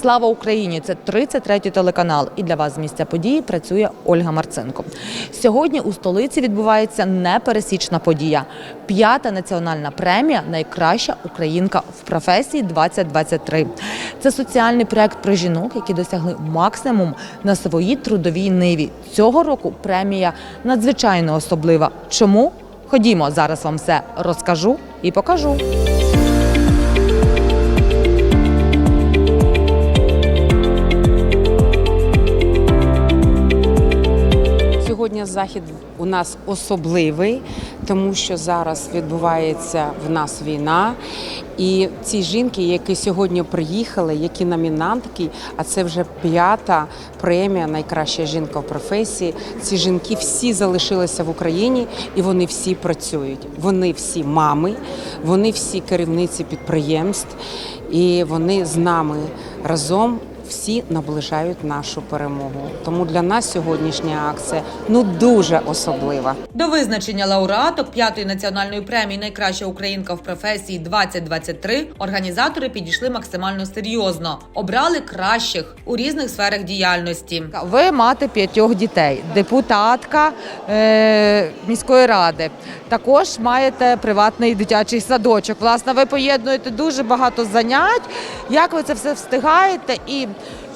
Слава Україні! Це 33-й телеканал. І для вас з місця події працює Ольга Марцинко. Сьогодні у столиці відбувається непересічна подія. П'ята національна премія Найкраща українка в професії 2023. Це соціальний проект про жінок, які досягли максимум на своїй трудовій ниві. Цього року премія надзвичайно особлива. Чому? Ходімо, зараз вам все розкажу і покажу. Сьогодні захід у нас особливий, тому що зараз відбувається в нас війна. І ці жінки, які сьогодні приїхали, які номінантки, а це вже п'ята премія Найкраща жінка в професії. Ці жінки всі залишилися в Україні і вони всі працюють. Вони всі мами, вони всі керівниці підприємств, і вони з нами разом всі наближають нашу перемогу. Тому для нас сьогоднішня акція ну дуже особлива. До визначення лауреаток п'ятої національної премії Найкраща українка в професії 2023 організатори підійшли максимально серйозно. Обрали кращих у різних сферах діяльності. Ви мати п'ятьох дітей, депутатка е, міської ради. Також маєте приватний дитячий садочок. Власне, ви поєднуєте дуже багато занять. Як ви це все встигаєте і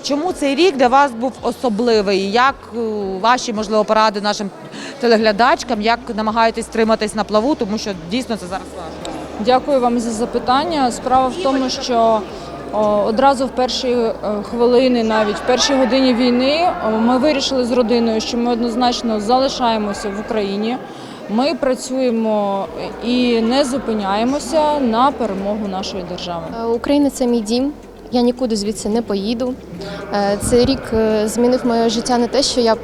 Чому цей рік для вас був особливий? Як е, ваші можливо поради нашим телеглядачкам, як намагаєтесь триматись на плаву, тому що дійсно це зараз важко. Дякую вам за запитання. Справа в тому, що одразу в перші е, хвилини, навіть в першій годині війни, ми вирішили з родиною, що ми однозначно залишаємося в Україні. Ми працюємо і не зупиняємося на перемогу нашої держави. Е, Україна це мій дім. Я нікуди звідси не поїду. Е, Цей рік е, змінив моє життя на те, що я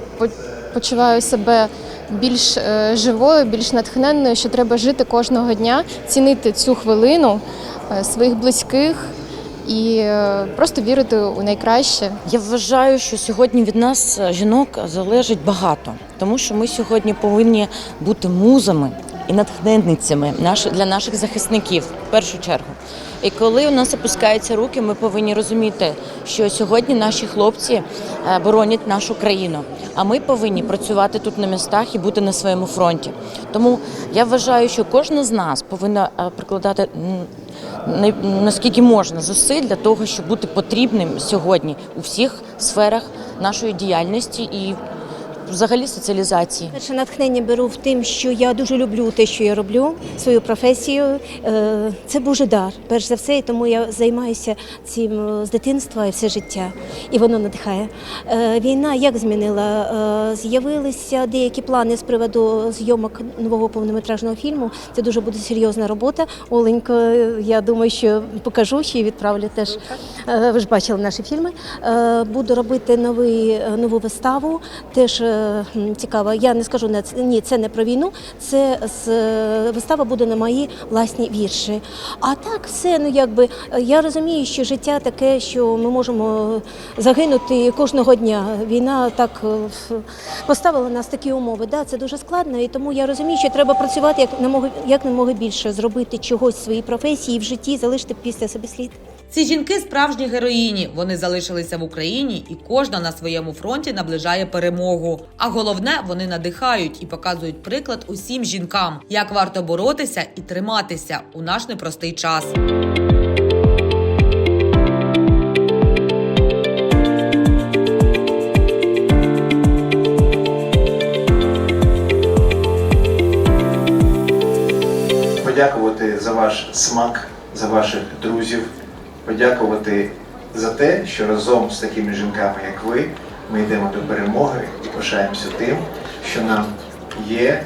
почуваю себе більш е, живою, більш натхненною, що треба жити кожного дня, цінити цю хвилину своїх близьких і просто вірити у найкраще. Я вважаю, що сьогодні від нас жінок залежить багато, тому що ми сьогодні повинні бути музами і натхненницями для наших захисників в першу чергу. І коли у нас опускаються руки, ми повинні розуміти, що сьогодні наші хлопці е, боронять нашу країну. А ми повинні працювати тут на містах і бути на своєму фронті. Тому я вважаю, що кожна з нас повинна е, прикладати наскільки можна зусиль для того, щоб бути потрібним сьогодні у всіх сферах нашої діяльності і взагалі соціалізації. Перше натхнення беру в тим, що я дуже люблю те, що я роблю, свою професію. Е, Це Божий дар, перш за все, і тому я займаюся цим е, з дитинства і все життя. І воно надихає. Е, Війна як змінила? З'явилися деякі плани з приводу зйомок нового повнометражного фільму. Це дуже буде серйозна робота. Оленько, я думаю, що покажу ще і відправлю теж. Ви ж бачили наші фільми. Буду робити новий, нову виставу. Теж м, цікаво. Я не скажу ні, це не про війну. Це з вистава буде на мої власні вірші. А так, все ну якби я розумію, що життя таке, що ми можемо загинути кожного дня. Війна так е, поставила нас такі умови. Да, це дуже складно, і тому я розумію, що треба працювати як намога як намога більше, зробити чогось своїй професії в житті, залишити після себе слід. Ці жінки справжні героїні. Вони залишилися в Україні, і кожна на своєму фронті наближає перемогу. А головне, вони надихають і показують приклад усім жінкам, як варто боротися і триматися у наш непростий час. подякувати за ваш смак, за ваших друзів, подякувати за те, що разом з такими жінками, як ви, ми йдемо до перемоги і пишаємося тим, що нам є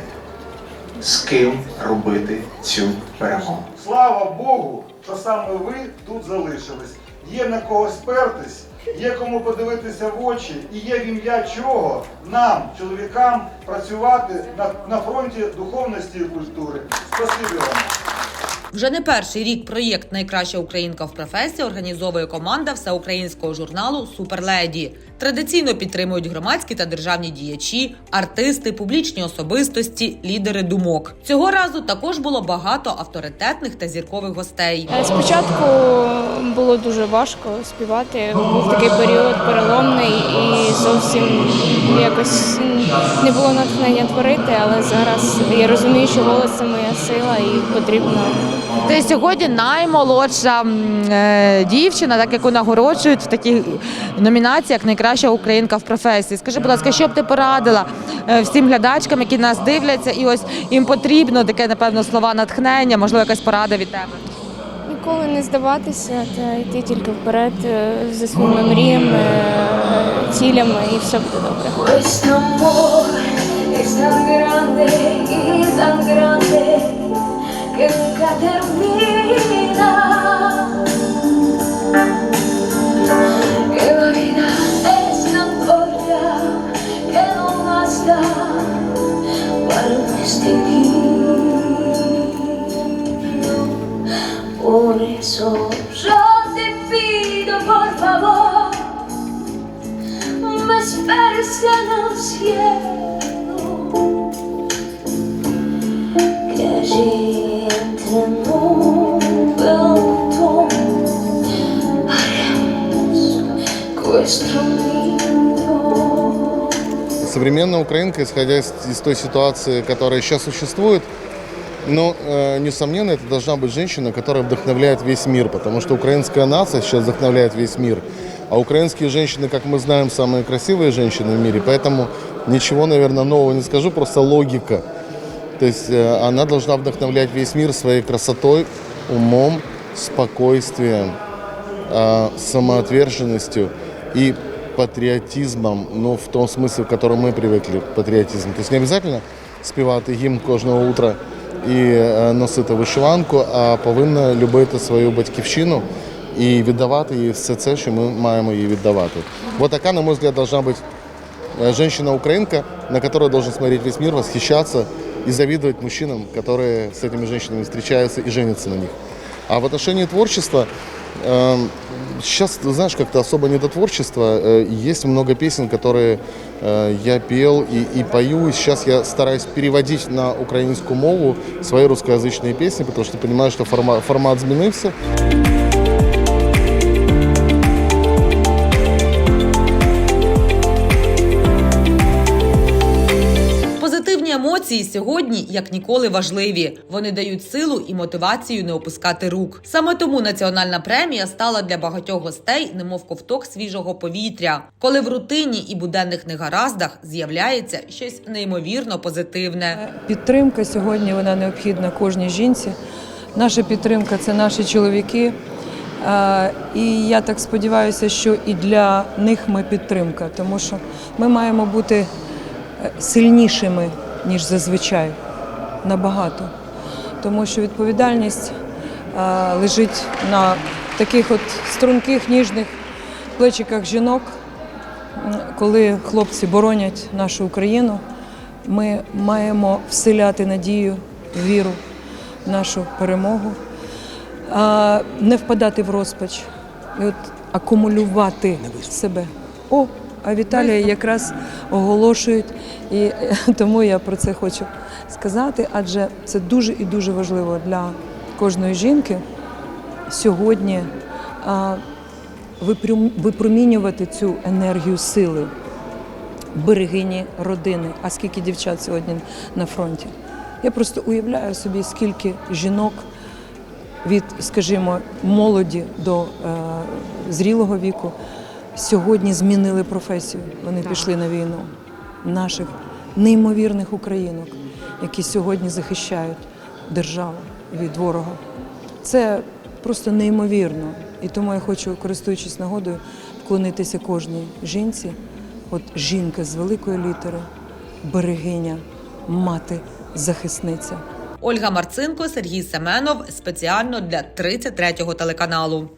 з ким робити цю перемогу. Слава Богу, що саме ви тут залишились. Є на кого спертись, є кому подивитися в очі, і є в ім'я чого нам, чоловікам, працювати на, на фронті духовності і культури. Спасибі вам. Вже не перший рік проєкт Найкраща українка в професії організовує команда всеукраїнського журналу Суперледі. Традиційно підтримують громадські та державні діячі, артисти, публічні особистості, лідери думок. Цього разу також було багато авторитетних та зіркових гостей. Спочатку було дуже важко співати. Був такий період переломний і зовсім якось не було натхнення творити, але зараз я розумію, що голос це моя сила і потрібно Ти сьогодні наймолодша е, дівчина, так яку нагороджують в таких номінаціях Найкраща українка в професії. Скажи, будь ласка, що б ти порадила е, всім глядачкам, які нас дивляться, і ось їм потрібно таке, напевно, слова натхнення, можливо, якась порада від тебе. Ніколи не здаватися та йти тільки вперед е, за своїми мріями, е, цілями, і все буде добре. Questo Por eso yo te pido por favor me esperes en el cielo, que allí entre nube y haremos nuestro nido. Современная украинка, исходя из, из той ситуации, которая сейчас существует, но, э, несомненно, это должна быть женщина, которая вдохновляет весь мир, потому что украинская нация сейчас вдохновляет весь мир. А украинские женщины, как мы знаем, самые красивые женщины в мире, поэтому ничего, наверное, нового не скажу, просто логика. То есть э, она должна вдохновлять весь мир своей красотой, умом, спокойствием, э, самоотверженностью и патриотизмом, ну, в том смысле, в котором мы привыкли, патриотизм. То есть не обязательно співати гімн кожного утра і е, носити вишиванку, а повинна любити свою батьківщину і віддавати їй все це, що ми маємо їй віддавати. Вот така, на мой взгляд, должна быть э, женщина-украинка, на которую должен смотреть весь мир, восхищаться и завидовать мужчинам, которые с этими женщинами встречаются и женятся на них. А в отношении творчества, э, сейчас, ты знаешь, как-то особо не до творчества. Э, есть много песен, которые э, я пел и, и пою. Сейчас я стараюсь переводить на украинскую мову свои русскоязычные песни, потому что понимаю, что формат, формат змінився. Емоції сьогодні як ніколи важливі. Вони дають силу і мотивацію не опускати рук. Саме тому національна премія стала для багатьох гостей, немов ковток свіжого повітря, коли в рутині і буденних негараздах з'являється щось неймовірно позитивне. Підтримка сьогодні вона необхідна кожній жінці. Наша підтримка це наші чоловіки. Е, І я так сподіваюся, що і для них ми підтримка, тому що ми маємо бути е, сильнішими, ніж зазвичай, набагато. Тому що відповідальність е, лежить на таких от струнких, ніжних плечиках жінок. Коли хлопці боронять нашу Україну, ми маємо вселяти надію, віру в нашу перемогу, а, не впадати в розпач і от акумулювати себе. О, а Віталія якраз оголошують, і тому я про це хочу сказати, адже це дуже і дуже важливо для кожної жінки сьогодні випромінювати цю енергію сили берегині родини. А скільки дівчат сьогодні на фронті? Я просто уявляю собі, скільки жінок від, скажімо, молоді до е, зрілого віку сьогодні змінили професію. Вони пішли на війну. Наших неймовірних українок, які сьогодні захищають державу від ворога. Це просто неймовірно. І тому я хочу, користуючись нагодою, вклонитися кожній жінці. От жінка з великої літери, берегиня, мати, захисниця. Ольга Марцинко, Сергій Семенов спеціально для 33-го телеканалу.